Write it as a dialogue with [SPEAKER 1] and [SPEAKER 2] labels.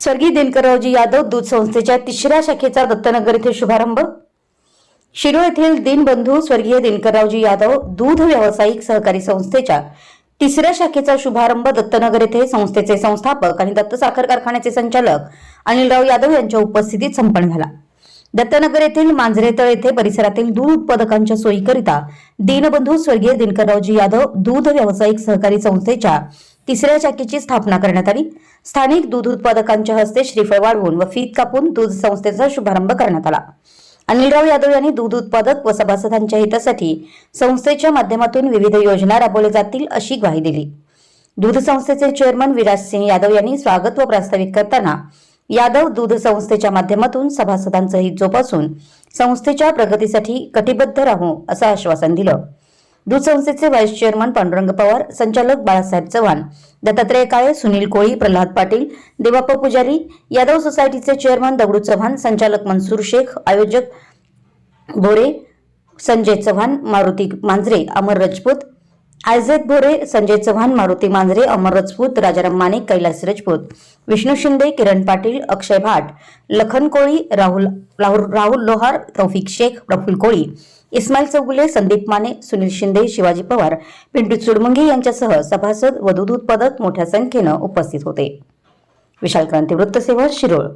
[SPEAKER 1] स्वर्गीय दिनकररावजी यादव दूध संस्थेच्या तिसऱ्या शाखेचा दत्तनगर येथे शुभारंभ. शिरो येथील दिनबंधू स्वर्गीय दिनकररावजी यादव दूध व्यावसायिक सहकारी संस्थेच्या तिसऱ्या शाखेचा शुभारंभ दत्तनगर येथे संस्थेचे संस्थापक आणि दत्त साखर कारखान्याचे संचालक अनिलराव यादव यांच्या उपस्थितीत संपन्न झाला. दत्तनगर येथील मांजरेतळ येथे परिसरातील दूध उत्पादकांच्या सोयीकरिता दीनबंधू स्वर्गीय दिनकररावजी यादव दूध व्यावसायिक सहकारी संस्थेच्या तिसऱ्या शाखेची स्थापना करण्यात आली. स्थानिक दूध उत्पादकांच्या हस्ते श्रीफळ वाढवून व फीत कापून दूध संस्थेचा शुभारंभ करण्यात आला. अनिलराव यादव यांनी दूध उत्पादक व सभासदांच्या हितासाठी संस्थेच्या माध्यमातून विविध योजना राबवल्या जातील अशी ग्वाही दिली. दूध संस्थेचे चेअरमन विराज सिंह यादव यांनी स्वागत व प्रास्ताविक करताना यादव दूध संस्थेच्या माध्यमातून सभासदांचं हित जोपासून संस्थेच्या प्रगतीसाठी कटिबद्ध राहू असं आश्वासन दिलं. दूध संस्थेचे व्हाईस चेअरमन पांडुरंग पवार संचालक बाळासाहेब चव्हाण दत्तात्रय काळे सुनील कोळी प्रल्हाद पाटील देवाप्पा पुजारी यादव सोसायटीचे चेअरमन दगडू चव्हाण संचालक मनसूर शेख आयोजक भोरे संजय चव्हाण मारुती मांजरे अमर राजपूत आयझेद भोरे संजय चव्हाण मारुती मांजरे अमर रजपूत राजाराम माने कैलास रजपूत विष्णू शिंदे किरण पाटील अक्षय भाट लखन कोळी राहुल राहुल राहुल लोहार तौफिक शेख प्रफुल कोळी इस्माईल चौगुले संदीप माने सुनील शिंदे शिवाजी पवार पिंटू चुडमुंगे यांच्यासह सभासद व दूध उत्पादक मोठ्या संख्येनं उपस्थित होते. विशाल क्रांती वृत्तसेवा शिरोळ.